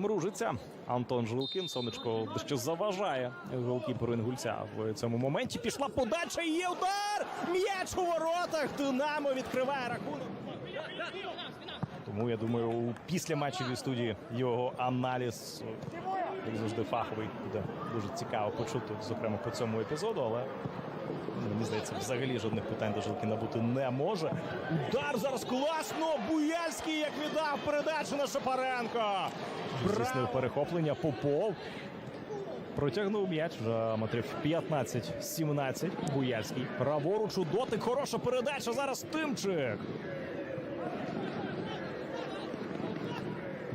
Мружиться Антон Жилкін. Сонечко дещо заважає голкіперу інгульця в цьому моменті. Пішла подача. Є удар! М'яч у воротах. Динамо відкриває рахунок. Тому я думаю, у після матчевій студії його аналіз, як завжди, фаховий буде дуже цікаво почути, зокрема по цьому епізоду. Але мені здається, взагалі жодних питань до Жилкіна бути не може. Удар зараз класно! Буяльський як віддав передачу на Шапаренко. Здійснив перехоплення Попов. Протягнув м'яч вже метрів 15-17. Буяльський. Праворуч у дотик. Хороша передача. Зараз Тимчик.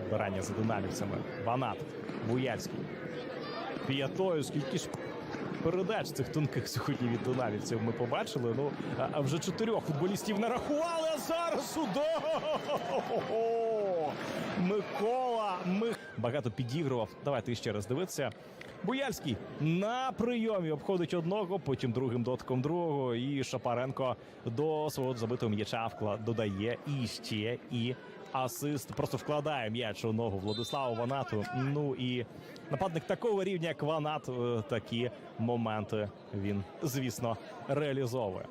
Збирання за динамівцями. Ванат. Буяльський. П'ятою. Скільки ж передач цих тонких сьогодні від динамівців ми побачили. Ну, а- вже чотирьох футболістів нарахували. А зараз удар! Микола Мих... багато підігрував. Давайте ще раз дивитися. Буяльський на прийомі обходить одного, потім другим дотком другого. І Шапаренко до свого забитого м'яча вклад додає і ще і асист. Просто вкладає м'яч у ногу Владиславу Ванату. Ну і нападник такого рівня, як Ванат, е, такі моменти він, звісно, реалізовує.